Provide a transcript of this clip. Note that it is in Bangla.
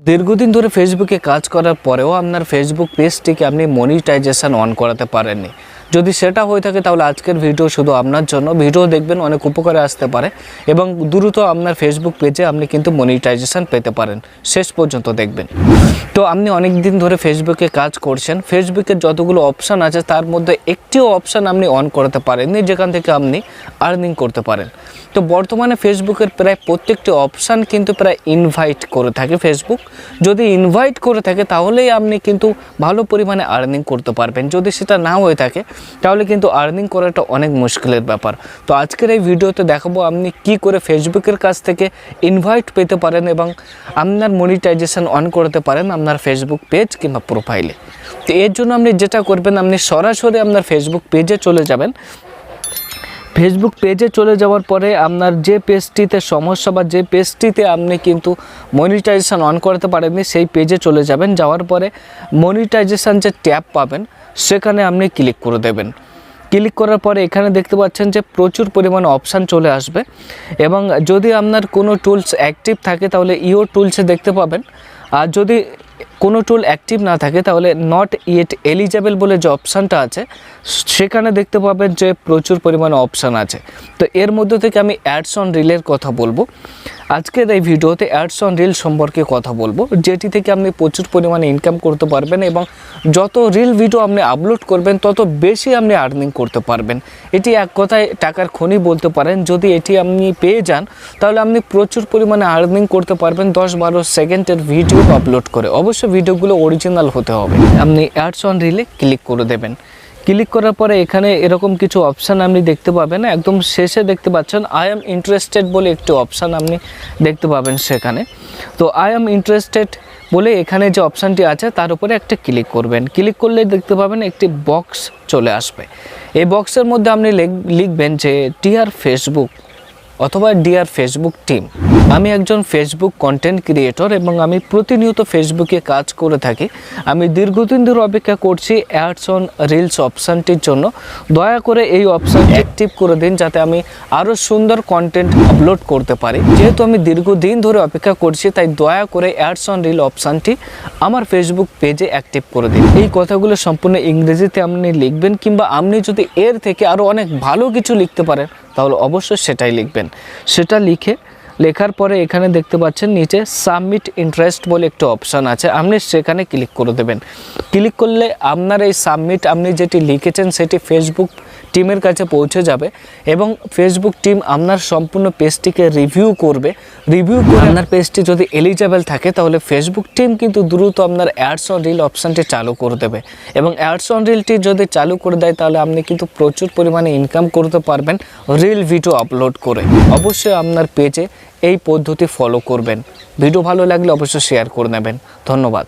দীর্ঘদিন ধরে ফেসবুকে কাজ করার পরেও আপনার ফেসবুক পেজটিকে আপনি মনিটাইজেশন অন করাতে পারেননি। যদি সেটা হয়ে থাকে, তাহলে আজকের ভিডিও শুধু আপনার জন্য। ভিডিও দেখবেন, অনেক উপকারে আসতে পারে। এবং দ্রুত আপনার ফেসবুক পেজে আপনি কিন্তু মনিটাইজেশন পেতে পারেন। শেষ পর্যন্ত দেখবেন। তো আপনি অনেক দিন ধরে ফেসবুকে কাজ করছেন। ফেসবুকের যতগুলো অপশান আছে, তার মধ্যে একটিও অপশান আপনি অন করাতে পারেননি, যেখান থেকে আপনি আর্নিং করতে পারেন। তো বর্তমানে ফেসবুকের প্রায় প্রত্যেকটি অপশান কিন্তু প্রায় ইনভাইট করে থাকে ফেসবুক যদি ইনভাইট করে থাকে, তাহলেই আপনি কিন্তু ভালো পরিমাণে আর্নিং করতে পারবেন। যদি সেটা না হয়ে থাকে তাহলে কিন্তু আর্নিং করাটা অনেক মুশকিলের ব্যাপার। তো আজকের এই ভিডিওতে দেখাবো আপনি কি করে ফেসবুকের কাছ থেকে ইনভাইট পেতে পারেন এবং আপনার মনিটাইজেশন অন করতে পারেন আপনার ফেসবুক পেজ কিংবা প্রোফাইলে তো এর জন্য আপনি যেটা করবেন, আপনি সরাসরি আপনার ফেসবুক পেজে চলে যাবেন। ফেসবুক পেজে চলে যাওয়ার পরে আপনার যে পেজটিতে সমস্যা বা যে পেজটিতে আপনি কিন্তু মনিটাইজেশন অন করতে পারেননি, সেই পেজে চলে যাবেন। যাওয়ার পরে মনিটাইজেশান যে ট্যাব পাবেন, সেখানে আপনি ক্লিক করে দেবেন। ক্লিক করার পরে এখানে দেখতে পাচ্ছেন যে প্রচুর পরিমাণে অপশান চলে আসবে এবং যদি আপনার কোনো টুলস অ্যাক্টিভ থাকে, তাহলে ইও টুলসে দেখতে পাবেন। আর যদি কোনো টুল অ্যাক্টিভ না থাকে, তাহলে নট ইয়েট এলিজেবল বলে যে অপশানটা আছে, সেখানে দেখতে পাবেন যে প্রচুর পরিমাণে অপশান আছে। তো এর মধ্যে থেকে আমি অ্যাডস অন রিলের কথা বলব। আজকের এই ভিডিওতে অ্যাডস অন রিল সম্পর্কে কথা বলব, যেটি থেকে আপনি প্রচুর পরিমাণে ইনকাম করতে পারবেন এবং যত রিল ভিডিও আপনি আপলোড করবেন, তত বেশি আপনি আর্নিং করতে পারবেন। এটি এক কথায় টাকার খনি বলতে পারেন। যদি এটি আপনি পেয়ে যান, তাহলে আপনি প্রচুর পরিমাণে আর্নিং করতে পারবেন দশ বারো সেকেন্ডের ভিডিও আপলোড করে। অবশ্যই ভিডিওগুলো অরিজিনাল হতে হবে। আপনি অ্যাডস অন রিলে ক্লিক করে দেবেন। ক্লিক করার পরে এখানে এরকম কিছু অপশান আপনি দেখতে পাবেন। একদম শেষে দেখতে পাচ্ছেন আই এম ইন্টারেস্টেড বলে একটি অপশান আপনি দেখতে পাবেন সেখানে। তো আই এম ইন্টারেস্টেড বলে এখানে যে অপশানটি আছে, তার উপরে একটা ক্লিক করবেন। ক্লিক করলে দেখতে পাবেন একটি বক্স চলে আসবে। এই বক্সের মধ্যে আপনি লিখ- লিখবেন যে টিয়ার ফেসবুক অথবা ডিয়ার ফেসবুক টিম আমি একজন ফেসবুক কন্টেন্ট ক্রিয়েটর এবং আমি প্রতিনিয়ত ফেসবুকে কাজ করে থাকি। আমি দীর্ঘদিন ধরে অপেক্ষা করছি অ্যাডস অন রিলস অপশানটির জন্য। দয়া করে এই অপশান অ্যাক্টিভ করে দিন যাতে আমি আরও সুন্দর কন্টেন্ট আপলোড করতে পারি। যেহেতু আমি দীর্ঘদিন ধরে অপেক্ষা করছি, তাই দয়া করে অ্যাডস অন রিল অপশানটি আমার ফেসবুক পেজে অ্যাক্টিভ করে দিন। এই কথাগুলো সম্পূর্ণ ইংরেজিতে আপনি লিখবেন কিংবা আপনি যদি এর থেকে আরও অনেক ভালো কিছু লিখতে পারেন তাহলে অবশ্যই সেটাই লিখবেন। সেটা লিখে লেখার পরে এখানে দেখতে পাচ্ছেন নিচে সাবমিট ইন্টারেস্ট বলে একটা অপশান আছে। আপনি সেখানে ক্লিক করে দেবেন। ক্লিক করলে আপনার এই সাবমিট আপনি যেটি লিখেছেন সেটি ফেসবুক টিমের কাছে পৌঁছে যাবে এবং ফেসবুক টিম আপনার সম্পূর্ণ পেজটিকে রিভিউ করবে। রিভিউ করে আপনার পেজটি যদি এলিজেবল থাকে, তাহলে ফেসবুক টিম কিন্তু দ্রুত আপনার অ্যাডস অন রিল অপশানটি চালু করে দেবে। এবং অ্যাডস অন রিলটি যদি চালু করে দেয়, তাহলে আপনি কিন্তু প্রচুর পরিমাণে ইনকাম করতে পারবেন রিল ভিডিও আপলোড করে। অবশ্যই আপনার পেজে এই পদ্ধতি ফলো করবেন। ভিডিও ভালো লাগলে অবশ্যই শেয়ার করে নেবেন। ধন্যবাদ।